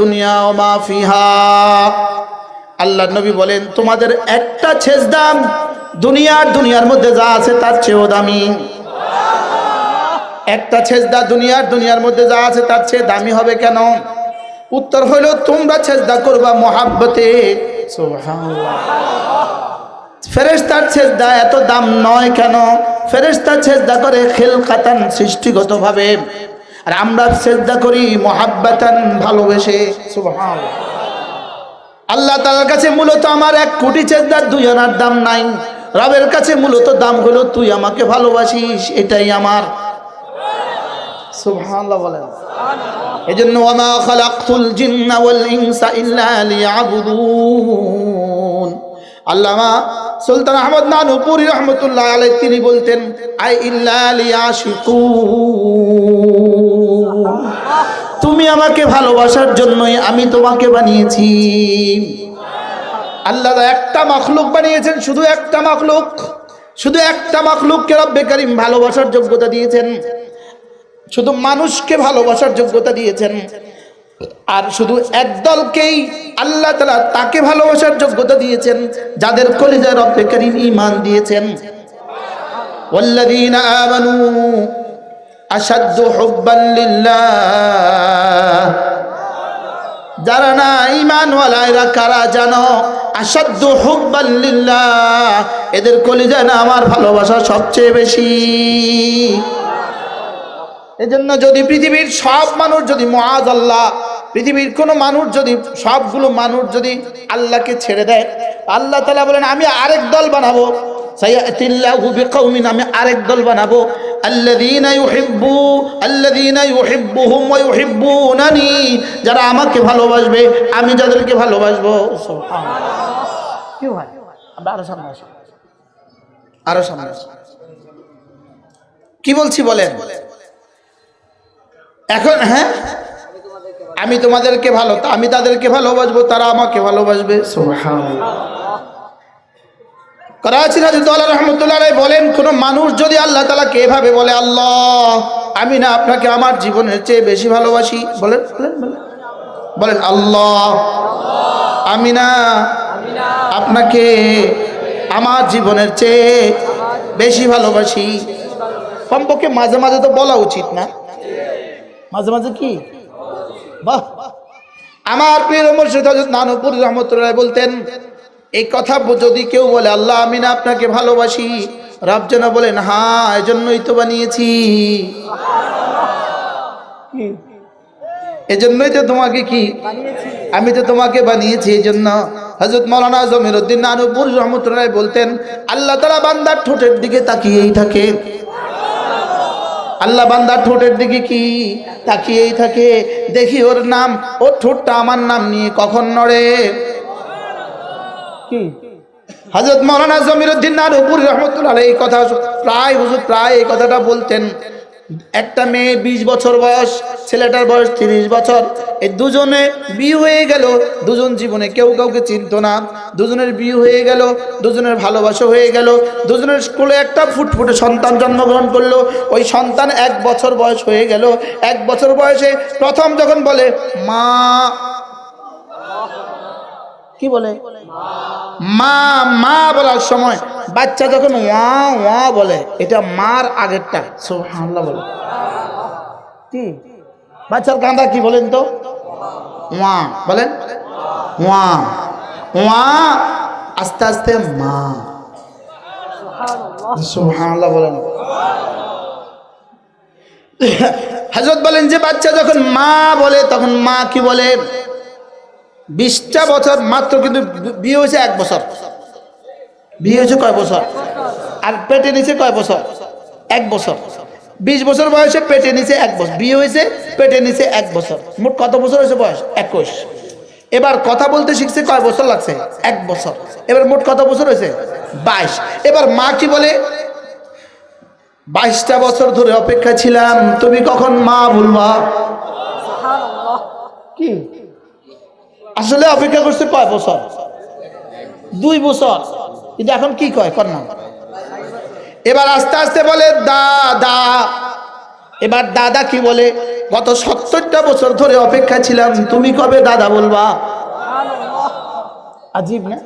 দুনিয়া আল্লাহ নবী বলেন, তোমাদের একটা ছেজদাম দুনিয়ার দুনিয়ার মধ্যে যা আছে তার চেয়েও দামি। একটা ছেজদা দুনিয়ার দুনিয়ার মধ্যে যা আছে তার চেয়ে দামি হবে কেন? উত্তর হলো, তোমরা ছেজদা করবা মহাব্বতে। ফেরেস্তার ছেজদা এত দাম নয় কেন? ফেরেস্তার ছেজদা করে খেল খাতান সৃষ্টিগতভাবে। আর আমরা ছেজদা করি মহাব্বাতান ভালোবেসে। আল্লাহ তালার কাছে মূলত আমার এক কোটি চেষ্টার দুই আনার দাম নাই। রবের কাছে মূলত দাম হলো তুই আমাকে ভালোবাসিস, এটাই আমার। ইল্লা সুলতান আহমদ তিনি বলতেন, আই ইল্লা তুমি আমাকে ভালোবাসার জন্যই আমি তোমাকে বানিয়েছি আল্লাহ একটা মখলুক বানিয়েছেন শুধু একটা মখলুক শুধু একটা মখলুককে রব্বে করিম ভালোবাসার যোগ্যতা দিয়েছেন শুধু মানুষকে ভালোবাসার যোগ্যতা দিয়েছেন আর শুধু একদলকেই আল্লাহ তালা তাকে ভালোবাসার যোগ্যতা দিয়েছেন যাদের কলিজায় রব্বে করিম ইমান দিয়েছেন والذين آمنوا আসাধ্য হব্বাল্লিল্লাহ যারা না ইমানওয়ালা এরা কারা জানো? আসাধ্য হব্বাল্লিল্লাহ এদের কলিজায় না আমার ভালোবাসা সবচেয়ে বেশি। এজন্য যদি পৃথিবীর সব মানুষ যদি মহাজ আল্লাহ, পৃথিবীর কোনো মানুষ যদি, সবগুলো মানুষ যদি আল্লাহকে ছেড়ে দেয়, আল্লাহ তালা বলেন, আমি আরেক দল বানাবো। আমি আরেক দল বানাবো। যারা আমাকে ভালোবাসবে, আমি যাদেরকে ভালোবাসবো। কি হয়? আমরা আরও সামনে আসি। আরও সামনে আসি। কি বলছি বলেন? এখন হ্যাঁ? আমি তোমাদেরকে ভালো আমি তাদেরকে ভালোবাসবো, তারা আমাকে ভালোবাসবে। সুবহানাল্লাহ। করাচি রাজুদ্দৌলা রহমতুল্লাহ বলেন, কোন মানুষ যদি আল্লাহ তালাকে এভাবে বলে, আল্লাহ, আমি না আপনাকে আমার জীবনের চেয়ে বেশি ভালোবাসি, বলেন বলেন বলেন। আল্লাহ, আমি না আপনাকে আমার জীবনের চেয়ে বেশি ভালোবাসি। কমপক্ষে মাঝে মাঝে তো বলা উচিত না। মাঝে মাঝে কি? বাহ আমার প্রিয় মুর্শিদ হযরত নানুপুর রহমতুল্লাহ বলতেন এই কথা যদি কেউ বলে, আল্লাহ, আমি না আপনাকে ভালোবাসি। রব যেন বলেন হ্যাঁ এজন্যই তো বানিয়েছি। এজন্যই তো তোমাকে কি? আমি তো তোমাকে বানিয়েছি এই জন্য হজরত মৌলানা জমির উদ্দিন নানুপুর রহমতুল্লাহ বলতেন, আল্লাহ তালা বান্দার ঠোঁটের দিকে তাকিয়েই থাকে। আল্লাহ বান্দার ঠোঁটের দিকে কি? তাকিয়েই থাকে। দেখি ওর নাম, ওর ঠোঁটটা আমার নাম নিয়ে কখন নড়ে? কি? হজরত মৌলানা জমিরুদ্দিন নারুপুর রহমতুল্লাহ এই কথা প্রায় হুজুর প্রায় এই কথাটা বলতেন। একটা মেয়ে বিশ বছর বয়স, ছেলেটার বয়স তিরিশ বছর। এই দুজনে বিয়ে হয়ে গেল, দুজন জীবনে কেউ কাউকে চিনতো না। দুজনের বিয়ে হয়ে গেল, দুজনের ভালোবাসা হয়ে গেল। দুজনের স্কুলে একটা ফুটফুটে সন্তান জন্মগ্রহণ করল। ওই সন্তান এক বছর বয়স হয়ে গেল। এক বছর বয়সে প্রথম যখন বলে, মা কি বলে? মা মা বলার সময় বাচ্চা যখন ওয়া ওয়া বলে এটা মার আগেরটা সুবহানাল্লাহ বলে। কি? বাচ্চার কাঁদা কি বলেন তো? ওয়া বলেন। ওয়া ওয়া আস্তে আস্তে মা। সুবহানাল্লাহ বলেন। হযরত বলেন যে বাচ্চা যখন মা বলে তখন মা কি বলে? বিশটা বছর মাত্র কিন্তু বিয়ে হয়েছে এক বছর। বিয়ে হয়েছে কয় বছর? আর পেটে নিচে কয় বছর? এক বছর। বিশ বছর বয়সে পেটে নিচে এক বছর। বিয়ে হয়েছে পেটে নিচে এক বছর। মোট কত বছর হয়েছে বয়স? একুশ। এবার কথা বলতে শিখছে কয় বছর লাগছে? এক বছর। এবার মোট কত বছর হয়েছে? বাইশ। এবার মা কি বলে? বাইশটা বছর ধরে অপেক্ষা ছিলাম তুমি কখন মা বলবা? কি? আসলে অপেক্ষা করছে কয় বছর? দুই বছর। কিন্তু এখন কি কয়? কর না। এবার আস্তে আস্তে বলে দা দা এবার দাদা কি বলে? গত সত্তরটা বছর ধরে অপেক্ষা ছিলাম। তুমি কবে দাদা বলবা? আজীব না?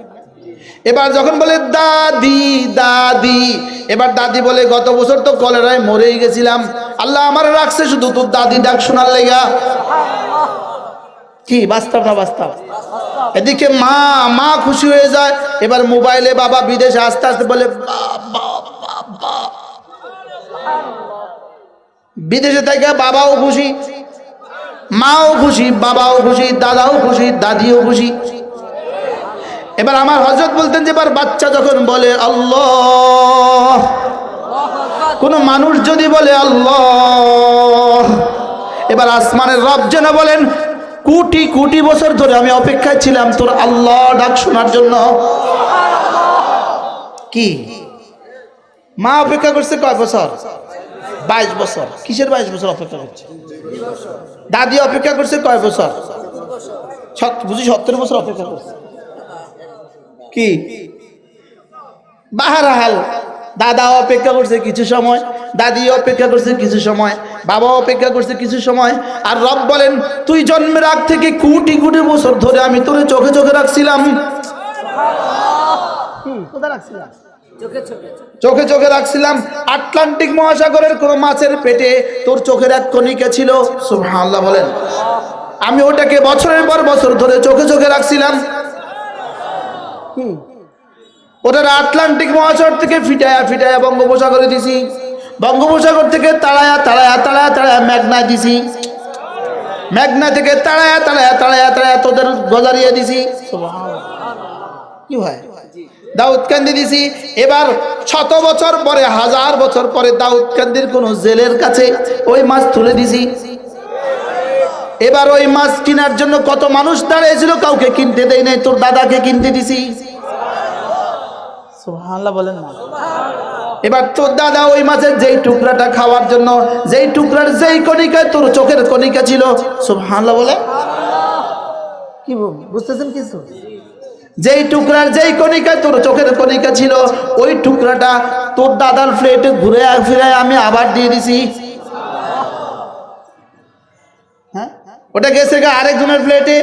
এবার যখন বলে, দাদি দাদি। এবার দাদি বলে, গত বছর তো কলেরায় মরেই গেছিলাম। আল্লাহ আমার রাখছে শুধু তোর দাদি ডাক শোনার লেগা। কি? বাস্তব না বাস্তব? এদিকে মা মা খুশি হয়ে যায়। এবার মোবাইলে বাবা বিদেশে আস্তে আস্তে বলে বিদেশে থেকে বাবাও খুশি, মাও খুশি, বাবাও খুশি, দাদাও খুশি, দাদিও খুশি। এবার আমার হজরত বলতেন যে, এবার বাচ্চা যখন বলে, আল্লাহ। কোন মানুষ যদি বলে, আল্লাহ। এবার আসমানের রব যেন বলেন কোটি কোটি বছর ধরে আমি অপেক্ষায় ছিলাম তোর আল্লাহ ডাক শোনার জন্য। কি? মা অপেক্ষা করছে কয় বছর? বাইশ বছর। কিসের বাইশ বছর অপেক্ষা করছে? দাদি অপেক্ষা করছে কয় বছর? বুঝি সত্তর বছর অপেক্ষা করছে। কি? বাহারাহাল দাদা অপেক্ষা করছে কিছু সময় দাদি অপেক্ষা করছে কিছু সময় বাবা অপেক্ষা করছে কিছু সময় আর রব বলেন তুই জন্মের আগ থেকে কোটি কোটি বছর ধরে আমি তোরে চোখে চোখে রাখছিলাম। চোখে চোখে। রাখছিলাম। আটলান্টিক মহাসাগরের কোন মাছের পেটে তোর চোখের এক কণিকা ছিল। সুবহানাল্লাহ বলেন। আমি ওটাকে বছরের পর বছর ধরে চোখে চোখে রাখছিলাম। ওটার আটলান্টিক মহাসাগর থেকে ফিটায়া ফিটায়া বঙ্গোপসাগরে দিছি। বঙ্গোপসাগর থেকে তাড়ায়া তাড়ায়া তাড়ায়া তাড়ায়া মেঘনা দিছি। মেঘনা থেকে তাড়ায়া তাড়ায়া তাড়ায়া তাড়ায়া তোদের গজারিয়ে দিছি। কি হয় দাউদ কান্দি দিছি। এবার শত বছর পরে হাজার বছর পরে দাউদ কান্দির কোন জেলের কাছে ওই মাছ তুলে দিছি। এবার ওই মাছ কেনার জন্য কত মানুষ দাঁড়িয়েছিল কাউকে কিনতে দেয় নাই। তোর দাদাকে কিনতে দিছি। সুবহানাল্লাহ বলেন না। এবার তোর দাদা ওই মাছের যেই টুকরাটা খাওয়ার জন্য যেই টুকরার যেই কণিকায় তোর চোখের কণিকা ছিল সুবহানাল্লাহ বলে কি বুঝতেছেন কিছু? যেই টুকরার যেই কণিকায় তোর চোখের কণিকা ছিল ওই টুকরাটা তোর দাদার প্লেটে ঘুরে ফিরে আমি আবার দিয়ে দিছি। হ্যাঁ? ওটা গেছে গা আরেকজনের প্লেটে।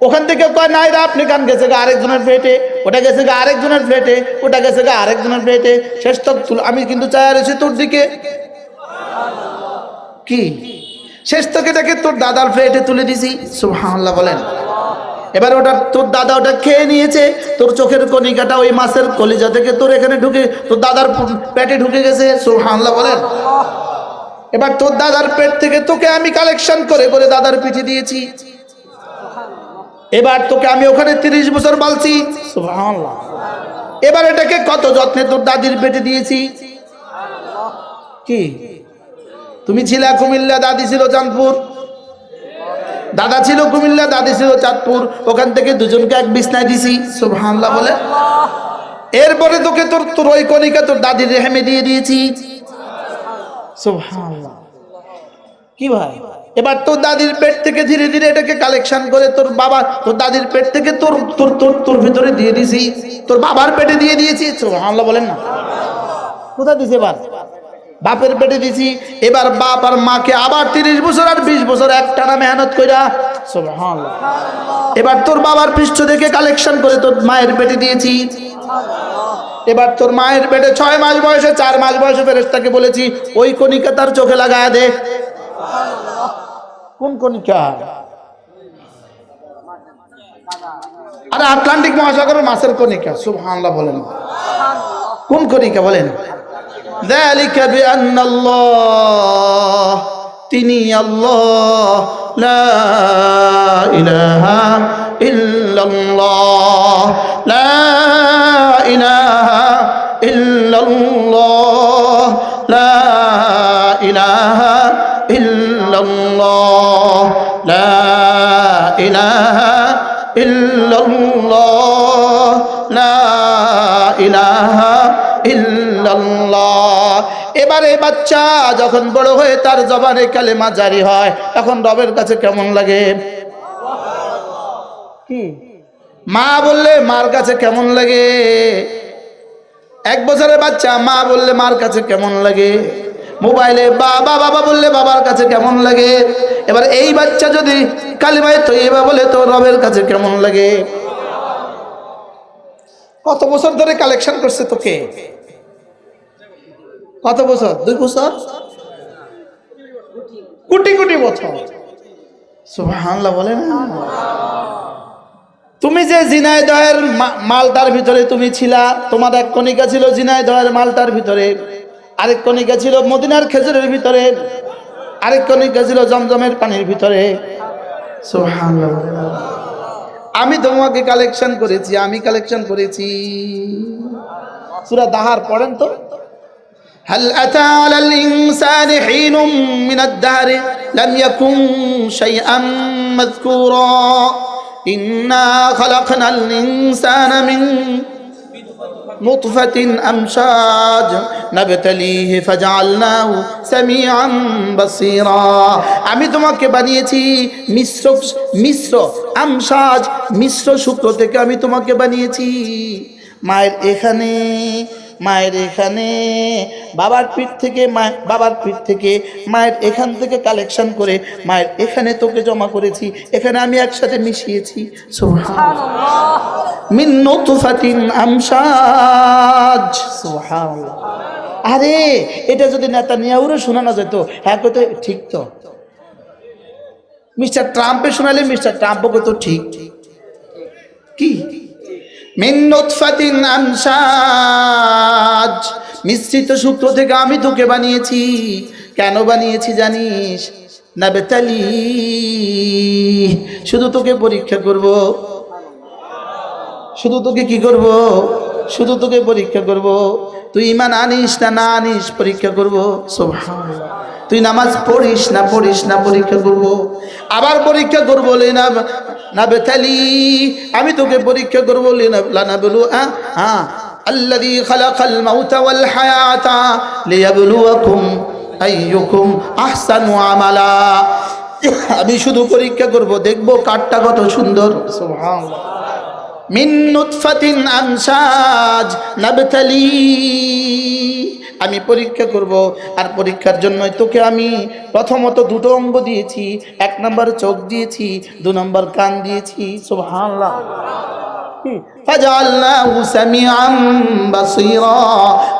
ওখান থেকে কয় নাই রা আপনি কান গেছে গা আরেকজনের প্লেটে ওটা গেছে গা আরেকজনের প্লেটে ওটা গেছে গা আরেকজনের প্লেটে শেষ তক আমি কিন্তু চায় রয়েছি তোর দিকে। কি? শেষ থেকে এটাকে তোর দাদার প্লেটে তুলে দিছি। সুবহানাল্লাহ, বলেন। এবার ওটা তোর দাদা ওটা খেয়ে নিয়েছে। তোর চোখের কণিকাটা ওই মাছের কলিজা থেকে তোর এখানে ঢুকে, তোর দাদার পেটে ঢুকে গেছে। সুবহানাল্লাহ, বলেন। এবার তোর দাদার পেট থেকে তোকে আমি কালেকশন করে করে দাদার পিঠে দিয়েছি। এবার তোকে আমি ওখানে তিরিশ বছর বালছি। এবার এটাকে কত যত্নে তোর দাদির পেটে দিয়েছি? কি? তুমি ছিলা কুমিল্লা দাদি ছিল চাঁদপুর। দাদা ছিল কুমিল্লা দাদি ছিল চাঁদপুর। ওখান থেকে দুজনকে এক বিছনায় দিছি সুবহানাল্লাহ বলে। এরপরে তোকে তোর তোর ওই কণিকা তোর দাদির রেহেমে দিয়ে দিয়েছি। সুবহানাল্লাহ। কি ভাই? এবার তোর দাদির পেট থেকে ধীরে ধীরে এটাকে কালেকশন করে তোর বাবা তোর দাদির পেট থেকে তোর তোর তোর তোর ভিতরে দিয়ে দিয়েছি। তোর বাবার পেটে দিয়ে দিয়েছি। সুবহানাল্লাহ বলেন না। কোথায় দিছে এবার? বাপের পেটে দিছি। এবার বাপ আর মাকে আবার তিরিশ বছর আর বিশ বছর একটানা মেহনত কইরা এবার তোর বাবার পৃষ্ঠ থেকে কালেকশন করে তোর মায়ের পেটে দিয়েছি। এবার তোর মায়ের পেটে ছয় মাস বয়সে, চার মাস বয়সে ফেরেস্তাকে বলেছি, ওই কণিকা তার চোখে লাগায় দে। কোন কণিকা আরে আটলান্টিক মহাসাগরের মাছের কণিকা সুবহানাল্লাহ বলেন কোন কণিকা বলেন ذلك بأن الله তিনি আল্লাহ লা ইলাহা ইল্লাল্লাহ লা ইলাহা ইল্লাল্লাহ লা ইলাহা ইল্লাল্লাহ এবারে বাচ্চা যখন বড় হয়ে তার জবানে কালেমা জারি হয় তখন রবের কাছে কেমন লাগে? কি মা বললে মার কাছে কেমন লাগে? এক বছরের বাচ্চা মা বললে মার কাছে কেমন লাগে? মোবাইলে বাবা বাবা বললে বাবার কাছে কেমন লাগে? এবার এই বাচ্চা যদি কালিমায় তৈবা বলে, তো রবের কাছে কেমন লাগে? কত বছর ধরে কালেকশন করছে তোকে? কত বছর? দুই বছর? কোটি কোটি বছর। সুবহানাল্লাহ বলে না? তুমি যে জিনাইদহের মা- মালটার ভিতরে তুমি ছিলা, তোমার এক কণিকা ছিল জিনাইদহের মালটার ভিতরে। আরেক কণিকা ছিল মদিনার খেজুরের ভিতরে আরেক কণিকা ছিল জমজমের পানির ভিতরে সুবহানাল্লাহ বলে না। আমি তোমাকে কালেকশন করেছি আমি কালেকশন করেছি সুরা দাহার পড়েন তো هل أتى على الإنسان حين من الدهر لم يكن شيئا مذكورا إنا خلقنا الإنسان من نطفة أمشاج نبتليه فجعلناه سميعا بصيرا আমি তোমাকে বানিয়েছি মিশ্র মিশ্র আমসাজ মিশ্র শুক্র থেকে আমি তোমাকে বানিয়েছি মায়ের এখানে মায়ের এখানে। বাবার পিঠ থেকে মা, বাবার পিঠ থেকে মায়ের এখান থেকে কালেকশন করে মায়ের এখানে তোকে জমা করেছি, এখানে আমি একসাথে মিশিয়েছি। আরে, এটা যদি নেতা নিয়াউরে শোনানো যেত হ্যাঁ কত ঠিক তো। মিস্টার ট্রাম্পে শোনালে মিস্টার ট্রাম্পও কত ঠিক। কি? মিশ্রিত সূত্র থেকে আমি তোকে বানিয়েছি। কেন বানিয়েছি জানিস? না বেতালি শুধু তোকে পরীক্ষা করব। শুধু তোকে কি করব? শুধু তোকে পরীক্ষা করব। তুই ইমান আনিস না না আনিস, পরীক্ষা করব। তুই নামাজ পড়িস না পড়িস না, পরীক্ষা করব। আবার পরীক্ষা করব না না বেতালি আমি তোকে পরীক্ষা করব না বলু হ্যাঁ হ্যাঁ আল্লাদি খালাকাল মাউতা ওয়াল হায়াতা লিয়াবলুয়াকুম আইয়ুকুম আহসানু আমি শুধু পরীক্ষা করব, দেখব কাঠটা কত সুন্দর। সুবহানাল্লাহ মিন নুতফাতিন আমসাজ নাবতালি আমি পরীক্ষা করব আর পরীক্ষার জন্যই তোকে আমি প্রথমত দুটো অঙ্গ দিয়েছি এক নম্বর চোখ দিয়েছি দু নম্বর কান দিয়েছি সুবহানাল্লাহ فجعلناه سميعا بصيرا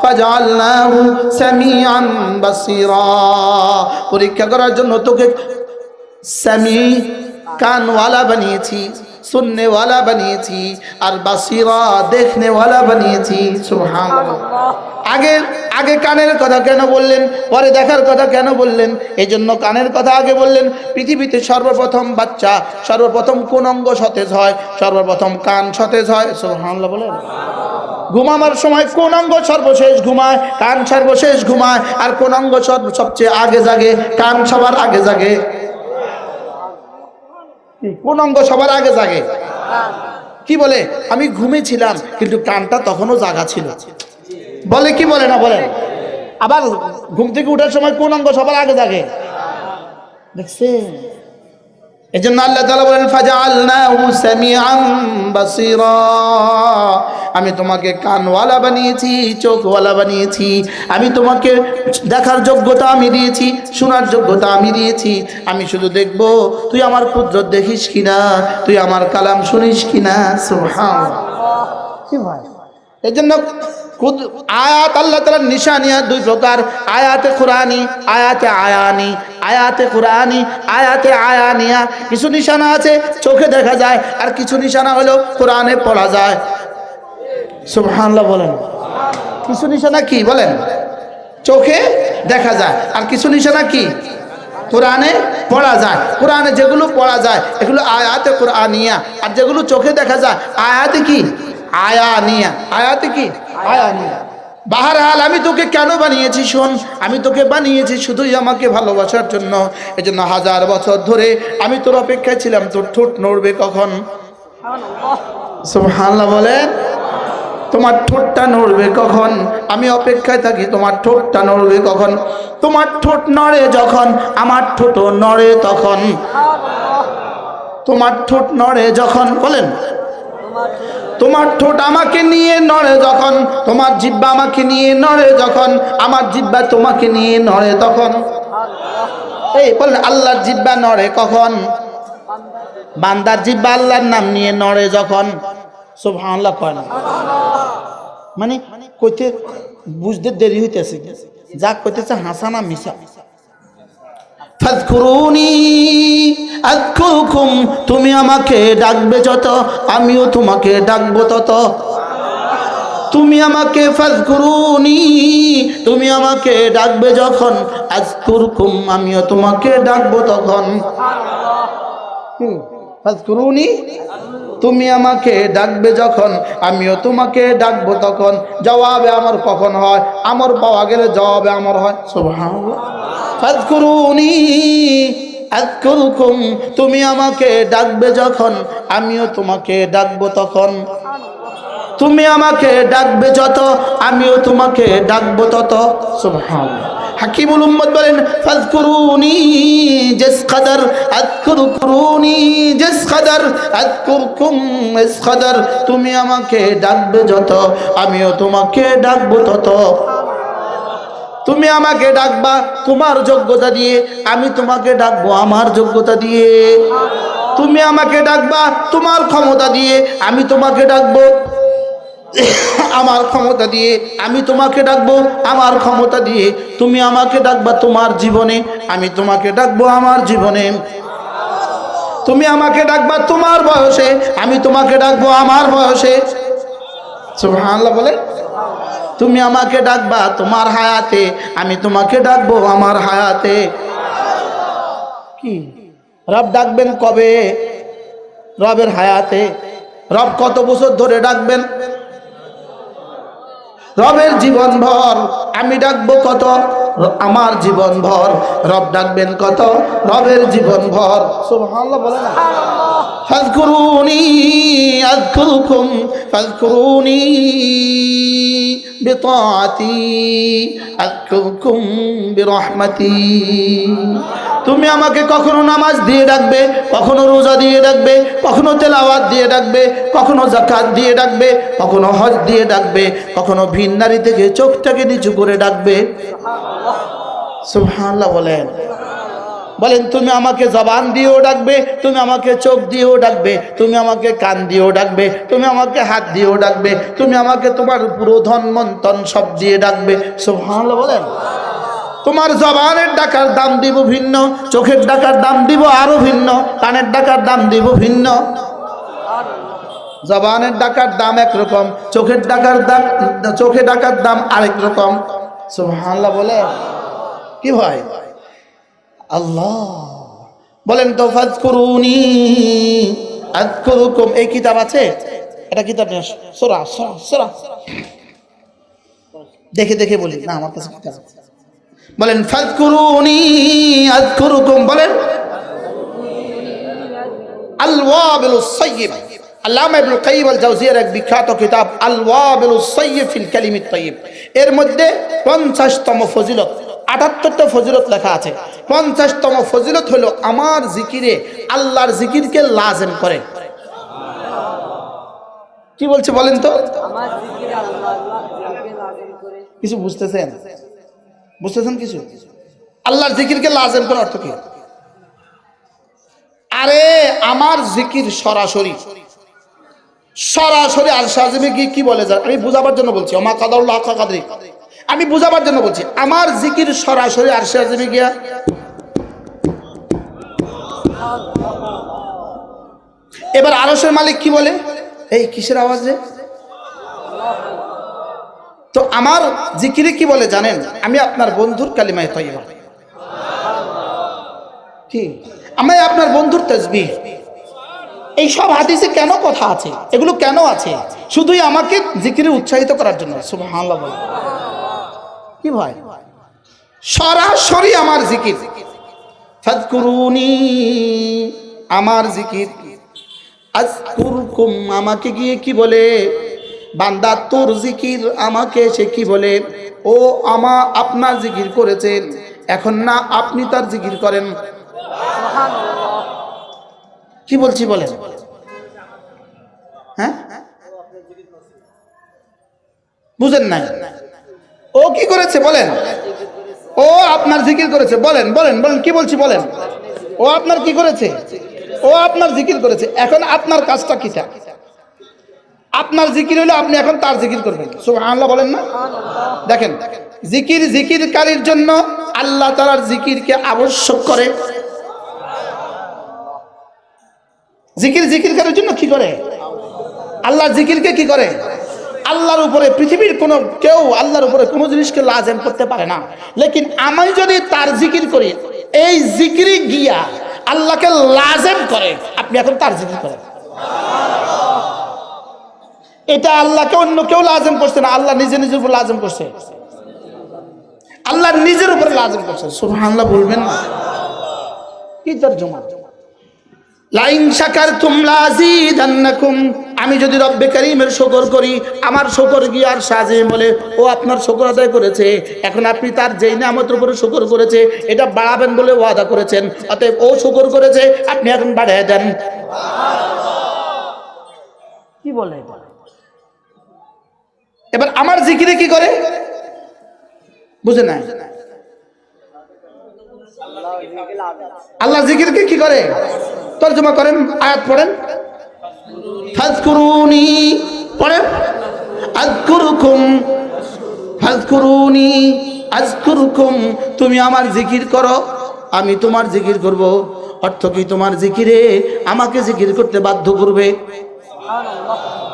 فجعلناه سميعا بصيرا পরীক্ষা করার জন্য তোকে সামি কানওয়ালা বানিয়েছি শুননেওয়ালা বানিয়েছি আর বাসিরা দেখনেওয়ালা বানিয়েছি সুহান আগের আগে কানের কথা কেন বললেন পরে দেখার কথা কেন বললেন? এই জন্য কানের কথা আগে বললেন পৃথিবীতে সর্বপ্রথম বাচ্চা সর্বপ্রথম কোন অঙ্গ সতেজ হয় সর্বপ্রথম কান সতেজ হয় সুহামলা বলেন। ঘুমাবার সময় কোন অঙ্গ সর্বশেষ ঘুমায় কান সর্বশেষ ঘুমায় আর কোন অঙ্গ সবচেয়ে আগে জাগে কান সবার আগে জাগে। কোন অঙ্গ সবার আগে জাগে? কি বলে? আমি ঘুমিয়েছিলাম, কিন্তু কানটা তখনও জাগা ছিল। বলে, কি বলে না বলেন আবার ঘুম থেকে উঠার সময় কোন অঙ্গ সবার আগে জাগে? দেখছে এই জন্য আল্লাহ তালা বলেন ফাজাআলনাহু সামিআন বাসীরা। আমি তোমাকে কানওয়ালা বানিয়েছি চোখওয়ালা বানিয়েছি। আমি তোমাকে দেখার যোগ্যতা আমি দিয়েছি শোনার যোগ্যতা আমি দিয়েছি। আমি শুধু দেখব তুই আমার কুদরত দেখিস কিনা? তুই আমার কালাম শুনিস কিনা? সুবহানাল্লাহ। কি ভাই? এই জন্য আয়াত আল্লাহ তালার নিশানিয়া দুই প্রকার। আয়াতে কোরআনি, আয়াতে আয়ানি, আয়াতে কোরআনি, আয়াতে আয়ানিয়া। কিছু নিশানা আছে, চোখে দেখা যায়, আর কিছু নিশানা হলো কোরআনে পড়া যায়। সুবহানাল্লাহ বলেন। কিছু নিশানা কি বলেন? চোখে দেখা যায়, আর কিছু নিশানা কি? কোরআনে পড়া যায়। কোরআনে যেগুলো পড়া যায়, এগুলো আয়াতে কোরআনিয়া। আর যেগুলো চোখে দেখা যায়, আয়াতে কি? আয়ানিয়া। আয়াতে কি? আয়ানিয়া বাহারহাল, আমি তোকে কেন বানিয়েছি শোন? আমি তোকে বানিয়েছি শুধুই আমাকে ভালোবাসার জন্য। এই জন্য হাজার বছর ধরে আমি তোর অপেক্ষায় ছিলাম। তোর ঠোঁট নড়বে কখন? সুবহানাল্লাহ বলেন। তোমার ঠোঁটটা নড়বে কখন? আমি অপেক্ষায় থাকি, তোমার ঠোঁটটা নড়বে কখন? তোমার ঠোঁট নড়ে যখন, আমার ঠোঁটও নড়ে তখন। তোমার ঠোঁট নড়ে যখন, বলেন। তোমার ঠোঁট আমাকে নিয়ে নড়ে যখন, তোমার জিব্বা আমাকে নিয়ে নড়ে যখন, আমার জিব্বা তোমাকে নিয়ে নড়ে তখন। এই বললেন আল্লাহর জিব্বা নড়ে কখন? বান্দার জিব্বা আল্লাহর নাম নিয়ে নড়ে যখন। সব সুবহানাল্লাহ কয় না। মানে কইতে বুঝতে দেরি হইতেছে। যা কইতেছে হাসানা মিশা আযকুরুকুম তুমি আমাকে ডাকবে যত, আমিও তোমাকে ডাকবো তত। তুমি আমাকে ফাজকুরুনি তুমি আমাকে ডাকবে যখন আজ আজকুরকুম আমিও তোমাকে ডাকবো তখন। ফাজকুরুনি তুমি আমাকে ডাকবে যখন, আমিও তোমাকে ডাকবো তখন। জবাবে আমার কখন হয়? আমার পাওয়া গেলে জবাবে আমার হয়। সুবহানাল্লাহ। ফাজকুরুনি, আজকুরকুম, তুমি আমাকে ডাকবে যখন, আমিও তোমাকে ডাকবো তখন। তুমি আমাকে ডাকবে যত, আমিও তোমাকে ডাকবো তত। সুবহানাল্লাহ। হাকিমুল উম্মত বলেন, ফাজকুরুনি, জিস কদর আযকুরকুরুনি জিস কদর আযকুরকুম ইস কদর, তুমি আমাকে ডাকবে যত, আমিও তোমাকে ডাকবো তত। তুমি আমাকে ডাকবা তোমার যোগ্যতা দিয়ে, আমি তোমাকে ডাকবো আমার যোগ্যতা দিয়ে। তুমি আমাকে ডাকবা তোমার ক্ষমতা দিয়ে, আমি তোমাকে ডাকবো আমার ক্ষমতা দিয়ে, আমি তোমাকে ডাকবো আমার ক্ষমতা দিয়ে। তুমি আমাকে ডাকবা তোমার জীবনে, আমি তোমাকে ডাকবো আমার জীবনে। তুমি আমাকে ডাকবা তোমার বয়সে, আমি তোমাকে ডাকবো আমার বয়সে। সুবহানাল্লাহ বলে তুমি আমাকে ডাকবা তোমার হায়াতে, আমি তোমাকে ডাকবো আমার হায়াতে। কি? রব ডাকবেন কবে? রবের হায়াতে। রব কত বছর ধরে ডাকবেন? রবের জীবন ভর, আমি ডাকবো কত? আমার জীবন ভর, রব ডাকবেন কত? রবের জীবন ভর। সুবহানাল্লাহ বলে না। আযকুরকুম বিরহমাতি। তুমি আমাকে কখনো নামাজ দিয়ে ডাকবে, কখনো রোজা দিয়ে ডাকবে, কখনো তেলাওয়াত দিয়ে ডাকবে, কখনো জাকাত দিয়ে ডাকবে, কখনো হজ দিয়ে ডাকবে, কখনো ভিন নারী থেকে চোখটাকে নিচু করে ডাকবে। সুবহানাল্লাহ বলেন। বলেন, তুমি আমাকে জবান দিয়েও ডাকবে, তুমি আমাকে চোখ দিয়েও ডাকবে, তুমি আমাকে কান দিয়েও ডাকবে, তুমি আমাকে হাত দিয়েও ডাকবে, তুমি আমাকে তোমার পুরো ধন মন্তন সব দিয়ে ডাকবে। সুবহানাল্লাহ বলেন। তোমার জবানের ডাকার দাম দিব ভিন্ন, চোখের ডাকার দাম দিব আরও ভিন্ন, কানের ডাকার দাম দিব ভিন্ন। জবানের ডাকার দাম একরকম, চোখের ডাকার দাম, চোখে ডাকার দাম আরেক রকম। সুবহানাল্লাহ বলে কি ভাই? আল্লাহ। বলেন তো ফাজকুরুনি আযকুরুকুম। এই কিতাব আছে? এটা কিতাব নিয়ে। সূরা সূরা সূরা। দেখে দেখে বলি। না, আমার কাছে কিতাব। বলেন ফাজকুরুনি আযকুরুকুম। বলেন আল সাইয়্যিব আল্লামা ইবনুল কাইয়িম আল জাওজিয়ার এক বিখ্যাত কিতাব আল ওয়াবিলুস সাইয়্যিব ফিল কালিমিত তাইয়্যিব এর মধ্যে 50তম ফজিলত। আটাত্তরটা ফজিলত লেখা আছে। পঞ্চাশতম ফজিলত হলো আমার জিকিরে আল্লাহর জিকিরকে লাজেম করে। কি বলছে বলেন তো? করে। কিছু বুঝতেছেন? বুঝতেছেন কিছু? আল্লাহর জিকিরকে লাজেম করার অর্থ কি? আরে আমার জিকির সরাসরি। সরাসরি আর সাজিমে গিয়ে কি বলে যায়? আমি বুঝাবার জন্য বলছি। আমার কাদাউল্লাহ কাদরি আমি বুঝাবার জন্য বলছি, আমার জিকির সরাসরি আর সাজিমে গিয়া। এবার আরসের মালিক কি বলে? এই কিসের আওয়াজ রে? তো আমার জিকিরে কি বলে জানেন? আমি আপনার বন্ধুর কালিমায় তৈবা কি? আমি আপনার বন্ধুর তসবি এই সব হাদিসে কেন কথা আছে? এগুলো কেন আছে? শুধুই আমাকে জিকিরে উৎসাহিত করার জন্য। সুবহানাল্লাহ বলে। কি ভাই? সরাসরি আমার জিকির। ফাজকুরুনি আমার জিকির। আমাকে গিয়ে কি বলে? বান্দা, তোর জিকির আমাকে সে কি বলে? ও আমা, আপনার জিকির করেছেন। এখন না, আপনি তার জিকির করেন। কি বলছি বলেন? হ্যাঁ? বুঝেন নাই? ও কি করেছে বলেন। ও আপনার জিকির করেছে। বলেন বলেন বলেন, কি বলছি বলেন। ও আপনার কি করেছে? ও আপনার জিকির করেছে। এখন আপনার কাজটা কিটা? আপনার জিকির হলে আপনি এখন তার জিকির করবেন। সুবহানাল্লাহ বলেন না? দেখেন, জিকির জিকিরকারীর জন্য আল্লাহ তাআলার জিকিরকে আবশ্যক করে। জিকির জিকিরকারীর জন্য কি করে? আল্লাহ জিকিরকে কি করে? আল্লাহর উপরে, পৃথিবীর কোনো কেউ আল্লাহর উপরে কোনো জিনিসকে লাজেম করতে পারে না। লেকিন আমি যদি তার জিকির করি, এই জিকিরি গিয়া আল্লাহকে লাজেম করে। আপনি এখন তার জিকির করেন। এটা আল্লাহকে অন্য কেউ লাজেম করছে না, আল্লাহ নিজে নিজের উপর লাজেম করছে। আল্লাহ নিজের উপরে লাজেম করছে। সুবহানাল্লাহ বলবেন না। কি তর্জমা? লাইন শাকার তুমলা আমি যদি রব্বে করিমের শকর করি আমার শকর গিয়ে আর সাজে বলে? ও আপনার শকর আদায় করেছে। এখন আপনি তার যেই নামতের উপরে শকর করেছে এটা বাড়াবেন বলে ওয়াদা করেছেন। অতএব ও শকর করেছে আপনি এখন বাড়িয়ে দেন। কি বলে এবার আমার জিকিরে কি করে? বুঝে না আল্লাহ জিকিরকে কি করে? তর্জমা করেন, আয়াত পড়েন। ফাজকুরুনি, পড়েন। আজকুরুকুম, ফাজকুরুনি, আজকুরুকুম, তুমি আমার জিকির করো, আমি তোমার জিকির করব। অর্থ কি তোমার জিকিরে? আমাকে জিকির করতে বাধ্য করবে।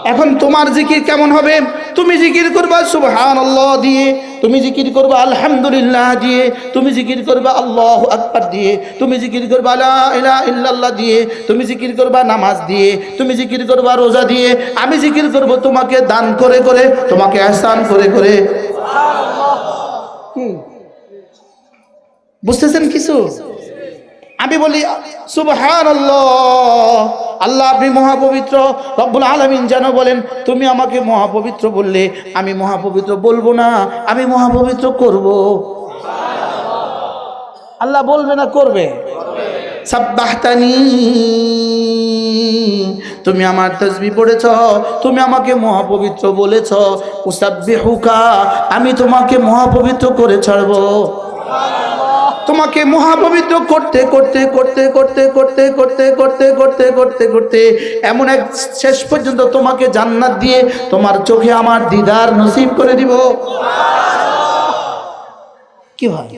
এখন তোমার জিকির কেমন হবে? তুমি জিকির করবা সুবহান আল্লাহ দিয়ে। তুমি জিকির করবা আলহামদুলিল্লাহ দিয়ে তুমি জিকির করবা আল্লাহ আকবার দিয়ে তুমি জিকির করবা লা ইলাহা ইল্লাল্লাহ দিয়ে তুমি জিকির করবা নামাজ দিয়ে তুমি জিকির করবা রোজা দিয়ে আমি জিকির করব তোমাকে দান করে করে তোমাকে আহসান করে করে? বুঝতেছেন কিছু? আমি বলি সুবহান আল্লাহ আপনি মহাপবিত্র, রব্বুল আলমিন যেন বলেন, তুমি আমাকে মহাপবিত্র বললে আমি মহাপবিত্র বলব না, আমি মহাপবিত্র করব। আল্লাহ বলবে না, করবে। সাব্বাহতানি, তুমি আমার তসবি পড়েছ, তুমি আমাকে মহাপবিত্র বলেছ, উসাব্বিহুকা, আমি তোমাকে মহাপবিত্র করে ছাড়বো। তোমাকে মহাপবিত্র করতে করতে করতে করতে করতে করতে করতে করতে করতে করতে এমন এক শেষ পর্যন্ত তোমাকে জান্নাত দিয়ে তোমার চোখে আমার দিদার নসিব করে দিব। কি হয়?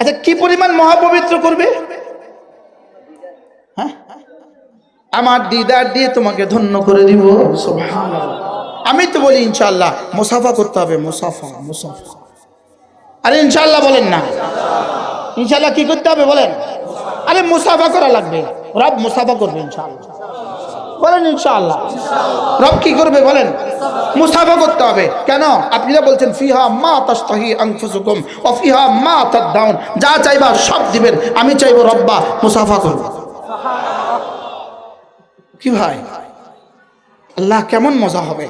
আচ্ছা কি পরিমাণ মহাপবিত্র করবে? হ্যাঁ? আমার দিদার দিয়ে তোমাকে ধন্য করে দিব। আমি তো বলি ইনশাল্লাহ মুসাফা করতে হবে, মুসাফা মুসাফা। আরে ইনশাআল্লাহ বলেন না। ইনশাআল্লাহ কি করতে হবে বলেন? আরে মুসাফা করা লাগবে। রব মুসাফা করবে ইনশাআল্লাহ। বলেন ইনশাআল্লাহ। রব কি করবে বলেন? মুসাফা করতে হবে। কেন? আপনি যা বলছেন, ফিহা মা তাস্তাহি আনফুসুকুম ও ফিহা মা তাদাউন যা চাইবা সব দিবেন। আমি চাইব রব্বা মুসাফা করব কি ভাই? আল্লাহ কেমন মজা হবে।